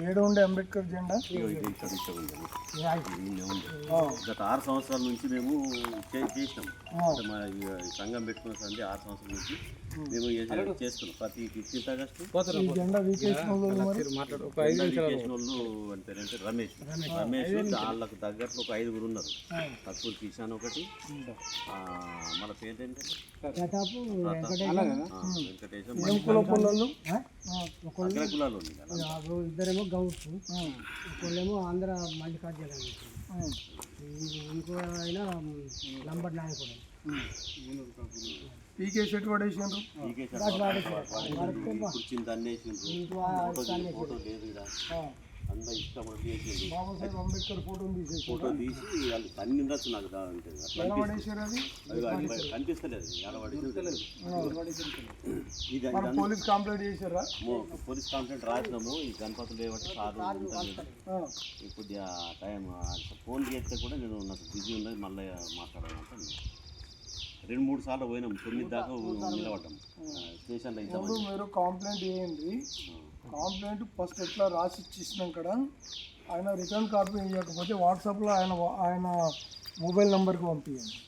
ఏడు ఉండే అంబేద్కర్ జెండా? గత ఆరు సంవత్సరాల నుంచి మేము చేసినాం. మా సంఘం పెట్టుకున్న సంది ఆరు సంవత్సరాల నుంచి మేము చేస్తున్నాం. ప్రతి ఫిఫ్టీన్త్ ఆగస్టు. వాళ్ళు మరి? చేసిన వాళ్ళు అని పేరంటే రమేష్. రమేష్. వాళ్ళకు తగ్గట్లు ఒక ఐదుగురు ఉన్నారు. తక్కువ కిషాన్ ఒకటి. ఆ, మన పేరు ఏంటంటే వెంకటేశం. ఇద్దరేమో గౌడ్స్. ఒకళ్ళేమో ఆంధ్ర మల్లికార్జున ఇంకో ఆయన లంబర్ నాయకుడు. పీకే షెట్ పడేసిండ్రు కూర్చుని తన్నేసిండ్రు. ఫోటో ఫోటో అంత ఇష్టం అంబేద్కర్ ఫోటోని తీసేసి ఫోటో తీసి వాళ్ళు తన్ని ఉండొచ్చు నాకు అంటే కనిపిస్తలేదు ఇదంతా పోలీస్ కంప్లైంట్ చేశారా? పోలీస్ కంప్లైంట్ రాసినాము ఈ గణపతులు లేవట్టి సార్ ఇప్పుడు ఆ టైం ఫోన్ చేస్తే కూడా నేను నాకు బిజీ ఉన్నది మళ్ళీ మాట్లాడాలంటే రెండు మూడు సార్లు పోయినాం తొమ్మిది దాకా నిలబడ్డాం. స్టేషన్లో మీరు కంప్లైంట్ చేయండి. కంప్లైంట్ ఫస్ట్ ఎట్లా రాసి ఇచ్చేసినాం కదా ఆయన రిటర్న్ కాపీ ఇవ్వకపోతే వాట్సాప్లో ఆయన ఆయన మొబైల్ నెంబర్కి పంపించండి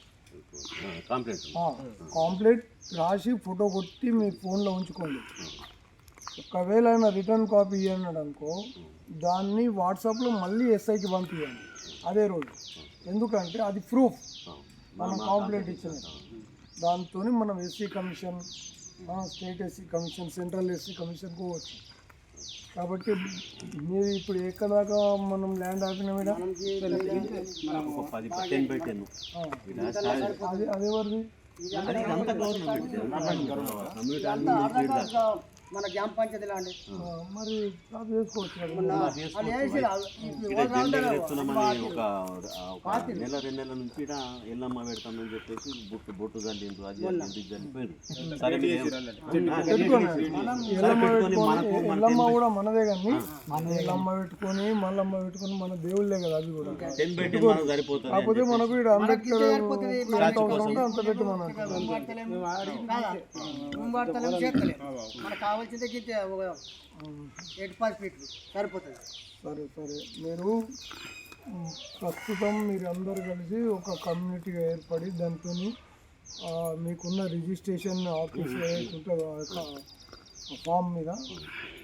కంప్లైంట్ కంప్లైంట్ రాసి ఫోటో కొట్టి మీ ఫోన్లో ఉంచుకోండి. ఒకవేళ ఆయన రిటర్న్ కాపీ ఇవ్వన్నాడు అనుకో దాన్ని వాట్సాప్లో మళ్ళీ ఎస్ఐకి పంపించండి అదే రోజు. ఎందుకంటే అది ప్రూఫ్ మనం కంప్లైంట్ ఇచ్చిన దాంతో మనం SC commission state SC commission central SC commission పోవచ్చు. కాబట్టి మీరు ఇప్పుడు ఎక్కడ దాకా మనం ల్యాండ్ ఆపిన టెన్ అది అదేవరిది మన గ్రామ పంచాయతీలో అండి ఆ, మరి అది నెల రెండు నెలల నుంచి ఎల్లమ్మ పెడతామని చెప్పేసి బొట్టు బొట్టు చల్లిండ్రు అది సరే మన ఎల్లమ్మ కూడా మనదే కానీ ఎల్లమ్మ పెట్టుకొని మల్లమ్మ పెట్టుకొని మన దేవుళ్ళే కదా అవి కూడా. కాకపోతే మనకు ఇక్కడ అంబేద్కర్ అంత పెట్టి మనం కావాల్సిందే గింతే ఒక ఎయిట్ పాస్ ఫీట్లు సరిపోతుంది. సరే సరే. మీరు ప్రస్తుతం మీరు అందరు కలిసి ఒక కమ్యూనిటీగా ఏర్పడి దాంతో మీకున్న రిజిస్ట్రేషన్ ఆఫీస్ ఫామ్ మీద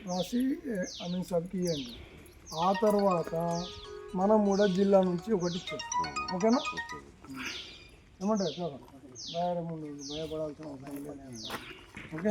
రాసి అన్ని సబ్కి ఇవ్వండి ఆ తర్వాత మనం కూడా జిల్లా నుంచి ఒకటి ఇచ్చేస్తాం ఓకేనా? ఏమంటారు? భయపడాల్సిన అవసరం లేదు. ఓకే?